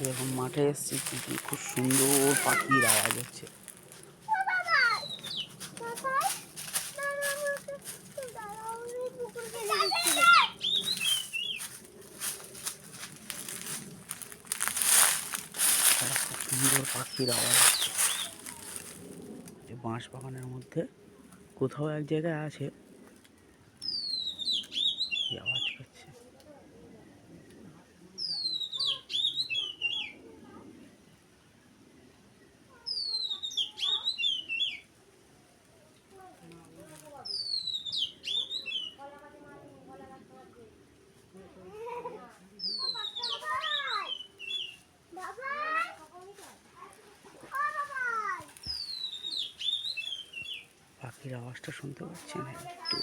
এরকম মাঠে এসছি খুব সুন্দর পাখির আওয়াজ হচ্ছে। সুন্দর পাখির আওয়াজ হচ্ছে। বাঁশ বাগানের মধ্যে কোথাও এক জায়গায় আছে পাখির আওয়াজটা শুনতে পাচ্ছেন একটু